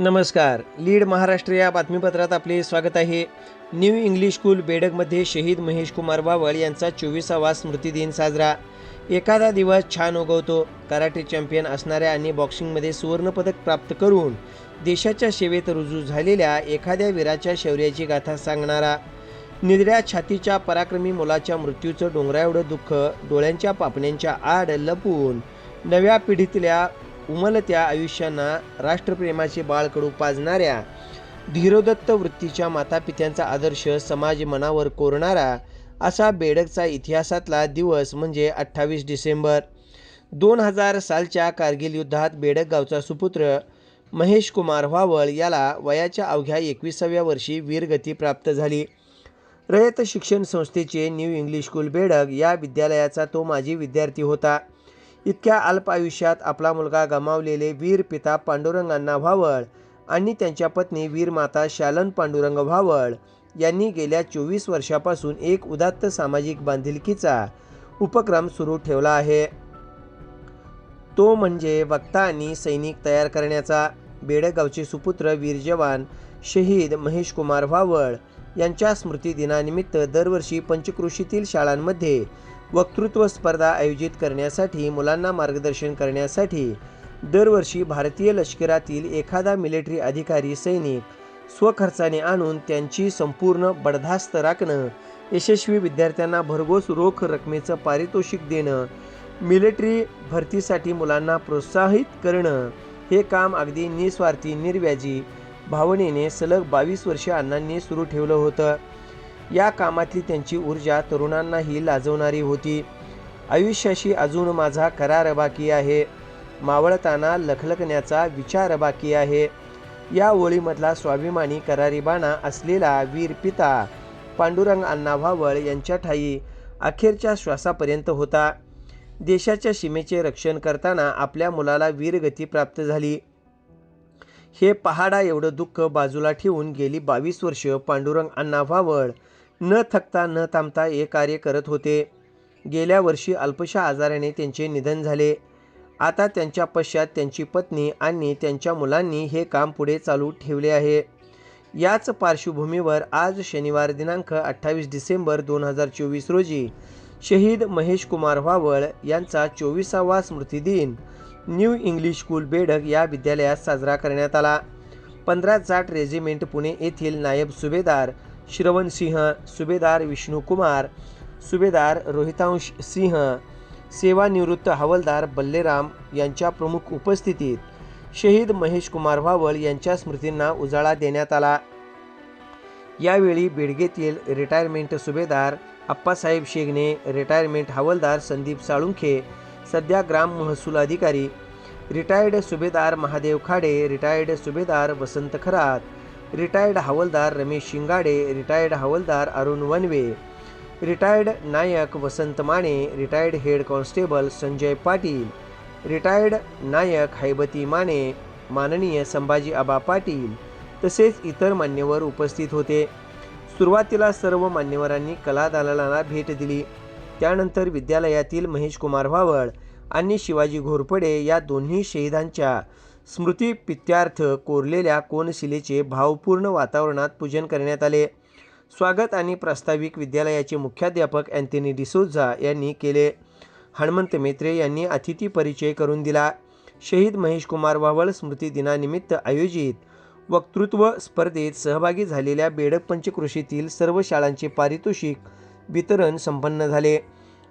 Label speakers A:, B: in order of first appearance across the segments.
A: नमस्कार. लीड महाराष्ट्र या बातमीपत्रात आपले स्वागत आहे. न्यू इंग्लिश स्कूल बेडकमध्ये शहीद महेश कुमार बावळ यांचा चोवीसावा स्मृतिदिन साजरा. एखादा दिवस छान उगवतो. कराटे चॅम्पियन असणाऱ्या आणि बॉक्सिंगमध्ये सुवर्णपदक प्राप्त करून देशाच्या सेवेत रुजू झालेल्या एखाद्या वीराच्या शौर्याची गाथा सांगणारा. निधड्या छातीच्या पराक्रमी मुलाच्या मृत्यूचं डोंगराएवढं दुःख डोळ्यांच्या पापण्यांच्या आड लपून नव्या पिढीतल्या उमलत्या आयुष्यांना राष्ट्रप्रेमाचे बाळकडू पाजणाऱ्या धीरोदत्त वृत्तीच्या मातापित्यांचा आदर्श समाज मनावर कोरणारा असा बेडकचा इतिहासातला दिवस म्हणजे अठ्ठावीस डिसेंबर. दोन हजार सालच्या कारगिल युद्धात बेडक गावचा सुपुत्र महेश कुमार व्हावळ याला वयाच्या अवघ्या एकविसाव्या वर्षी वीरगती प्राप्त झाली. रयत शिक्षण संस्थेचे न्यू इंग्लिश स्कूल बेडग या विद्यालयाचा तो माजी विद्यार्थी होता. इतक्या अल्प आयुष्यात आपला मुलगा गमावलेले वीर पिता पांडुरंगांना व्हावळ आणि त्यांच्या पत्नी वीर माता शालन पांडुरंग व्हावळ यांनी गेल्या चोवीस वर्षापासून एक उदात्त सामाजिक बांधिलकीचा उपक्रम सुरू ठेवला आहे. तो म्हणजे वक्ता आणि सैनिक तयार करण्याचा बेडगावचे सुपुत्र वीर जवान शहीद महेश कुमार व्हावळ यांच्या स्मृतिदिनानिमित्त दरवर्षी पंचक्रोशीतील शाळांमध्ये वक्तृत्व स्पर्धा आयोजित करण्यासाठी मुलांना मार्गदर्शन करण्यासाठी दरवर्षी भारतीय लष्करातील एखादा मिलिटरी अधिकारी सैनिक स्वखर्चाने आणून त्यांची संपूर्ण बडधास्त राखणं यशस्वी विद्यार्थ्यांना भरघोस रोख रकमेचं पारितोषिक देणं मिलिटरी भरतीसाठी मुलांना प्रोत्साहित करणं हे काम अगदी निस्वार्थी निर्व्याजी भावनेने सलग बावीस वर्षे अण्णांनी सुरू ठेवलं होतं. या कामातली त्यांची ऊर्जा तरुणांनाही लाजवणारी होती. आयुष्याशी अजून माझा करार बाकी आहे. मावळताना लखलखण्याचा विचार बाकी आहे. या ओळीमधला स्वाभिमानी करारीबाणा असलेला वीर पिता पांडुरंग अण्णा व्हावळ यांच्या ठाई अखेरच्या श्वासापर्यंत होता. देशाच्या सीमेचे रक्षण करताना आपल्या मुलाला वीरगती प्राप्त झाली. हे पहाडा एवढं दुःख बाजूला ठेवून गेली बावीस वर्ष पांडुरंग अण्णा भावळ न थकता न थांबता हे कार्य करत होते. गेल्या वर्षी अल्पशा आजाराने त्यांचे निधन झाले. आता त्यांच्या पश्चात त्यांची पत्नी आणि त्यांच्या मुलांनी हे काम पुढे चालू ठेवले आहे. याच पार्श्वभूमीवर आज शनिवार दिनांक अठ्ठावीस डिसेंबर दोन हजार चोवीस रोजी शहीद महेश कुमार व्हावळ यांचा चोवीसावा स्मृतिदिन न्यू इंग्लिश स्कूल बेडग या विद्यालयात साजरा करण्यात आला. पंधरा जाट रेजिमेंट पुणे येथील नायब सुभेदार श्रवण सिंह सुभेदार विष्णुकुमार सुभेदार रोहितांश सिंह सेवानिवृत्त हवलदार बल्लेराम यांच्या प्रमुख उपस्थितीत शहीद महेश कुमार व्हावळ यांच्या स्मृतींना उजाळा देण्यात आला. यावेळी बेडगेतील रिटायरमेंट सुभेदार अप्पासाहेब शेगणे रिटायरमेंट हवलदार संदीप साळुंखे सध्या ग्राम महसूल अधिकारी रिटायर्ड सुभेदार महादेव खाडे रिटायर्ड सुभेदार वसंत खरात रिटायर्ड हवालदार रमेश शिंगाडे रिटायर्ड हवालदार अरुण वनवे रिटायर्ड नायक Vasant Mane retired head constable Sanjay Patil retired नायक हैबती माने माननीय संभाजी आबा पाटील तसेच इतर मान्यवर उपस्थित होते. सुरुवातीला सर्व मान्यवरांनी कला दालनाला भेट दिली. त्यानंतर विद्यालयातील महेश कुमार व्हावळ आणि शिवाजी घोरपडे या दोन्ही शहीदांच्या स्मृती पित्यार्थ कोरलेल्या कोनशिलेचे भावपूर्ण वातावरणात पूजन करण्यात आले. स्वागत आणि प्रास्ताविक विद्यालयाचे मुख्याध्यापक अँथनी डिसोझा यांनी केले. हनुमंत मेत्रे यांनी अतिथी परिचय करून दिला. शहीद महेश कुमार स्मृती दिनानिमित्त आयोजित वक्तृत्व स्पर्धेत सहभागी झालेल्या बेडक पंचकृषीतील सर्व शाळांचे पारितोषिक वितरण संपन्न झाले.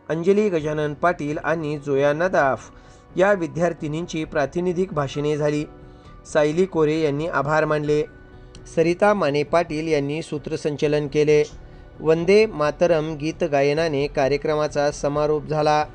A: अंजली गजानन पाटील आणि जोया नदाफ या विद्यार्थिनींची प्रातिनिधिक भाषणे झाली. सायली कोरे यांनी आभार मानले. सरिता माने पाटील यांनी सूत्रसंचलन केले. वंदे मातरम गीत गायनाने कार्यक्रमाचा समारोप झाला.